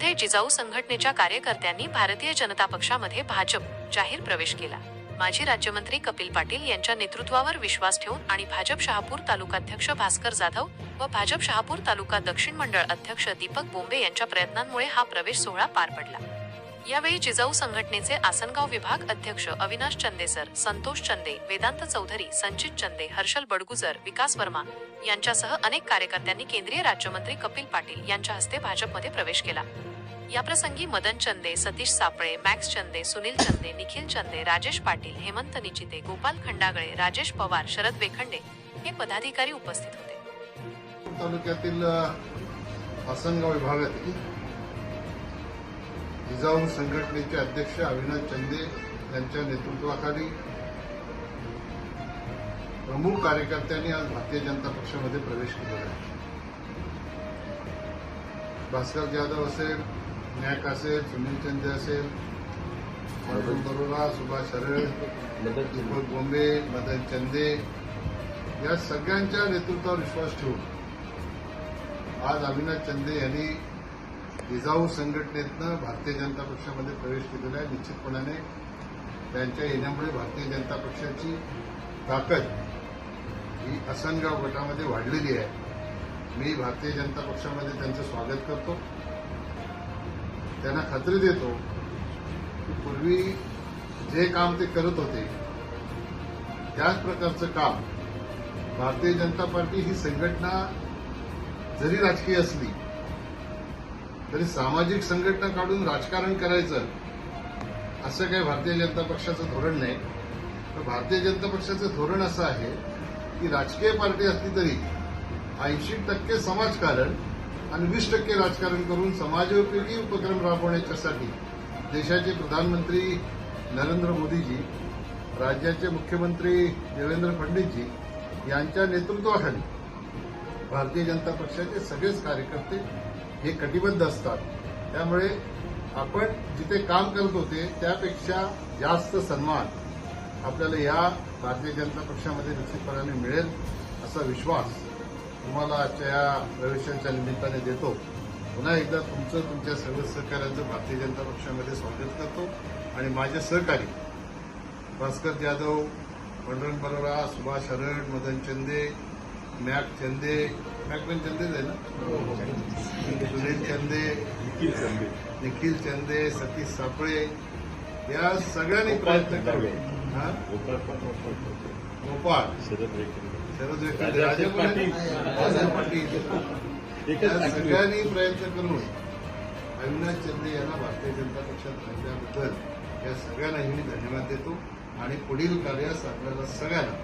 मध्ये जिजाऊ संघटनेच्या कार्यकर्त्यांनी भारतीय जनता पक्षामध्ये भाजप जाहीर प्रवेश केला. माजी राज्यमंत्री कपिल पाटील यांच्या नेतृत्वावर विश्वास ठेवून आणि भाजप शहापूर तालुकाध्यक्ष भास्कर जाधव व भाजप शहापूर तालुका दक्षिण मंडळ अध्यक्ष दीपक बोंबे यांच्या प्रयत्नांमुळे हा प्रवेश सोहळा पार पडला. यावेळी जिजाऊ संघटनेचे आसनगाव विभाग अध्यक्ष अविनाश चंदेसर संतोष चंदे वेदांत चौधरी संचित चंदे हर्षल बडगुजर विकास वर्मा यांच्यासह अनेक कार्यकर्त्यांनी केंद्रीय राज्यमंत्री कपिल पाटील यांच्या हस्ते भाजपमध्ये प्रवेश केला. याप्रसंगी मदन चंदे सतीश सापळे मॅक्स चंदे सुनील चंदे निखिल चंदे राजेश पाटील हेमंत निचिते गोपाल खंडागळे राजेश पवार शरद वेखंडे हे पदाधिकारी उपस्थित होते. तालुक्यातील हसनगाव विभागातील जिजाऊ संघटनेचे अध्यक्ष अविनाश चंदे यांच्या नेतृत्वाखाली प्रमुख कार्यकर्त्यांनी आज भारतीय जनता पक्षामध्ये प्रवेश केलेला आहे. भास्कर जाधव असेल नॅक असेल सुनील चंदे असेल अर्जुन बरोरा सुभाष हरळ दीपक बोंबे मदन चंदे या सगळ्यांच्या नेतृत्वावर विश्वास ठेवून आज अविनाश चंदे यांनी जिजाऊ संघटनेतनं भारतीय जनता पक्षामध्ये प्रवेश केलेला आहे. निश्चितपणाने त्यांच्या येण्यामुळे भारतीय जनता पक्षाची ताकद ही असनगाव गटामध्ये वाढलेली आहे. मी भारतीय जनता पक्षामध्ये त्यांचं स्वागत करतो. त्यांना खात्री देतो की पूर्वी जे काम ते करत होते त्याच प्रकारचं काम भारतीय जनता पार्टी ही संघटना जरी राजकीय असली तरी सामाजिक संघटना काढून राजकारण करायचं असं काही भारतीय जनता पक्षाचं धोरण नाही. तर भारतीय जनता पक्षाचं धोरण असं आहे की राजकीय पार्टी असली तरी ऐंशी टक्के समाजकारण आणि वीस टक्के राजकारण करून समाजोपयोगी उपक्रम राबवण्याच्यासाठी देशाचे प्रधानमंत्री नरेंद्र मोदीजी राज्याचे मुख्यमंत्री देवेंद्र फडणवीसजी यांच्या नेतृत्वाखाली भारतीय जनता पक्षाचे सगळेच कार्यकर्ते हे कटिबद्ध असतात. त्यामुळे आपण जिथे काम करत होते त्यापेक्षा जास्त सन्मान आपल्याला या भारतीय जनता पक्षामध्ये निश्चितपणाने मिळेल असा विश्वास तुम्हाला आजच्या या प्रवेशाच्या निमित्ताने देतो. पुन्हा एकदा तुमचं तुमच्या सर्व सहकार्यांचं भारतीय जनता पक्षामध्ये स्वागत करतो. आणि माझे सहकारी भास्कर जाधव पंढरन बरोरा सुभाष हरड मदन चंदे मॅक चंदे मॅक पण चंदेच आहे ना? सुनील चंदे निखिल चंदे. सतीश सापळे या सगळ्यांनी प्रयत्न करून हा? गोपाळ शरद वेकरे. पाटील. सगळ्यांनी प्रयत्न करून अविनाश चंदे यांना भारतीय जनता पक्षात आणल्याबद्दल या सगळ्यांनाही मी धन्यवाद देतो आणि पुढील कार्यास आपल्याला सगळ्यांना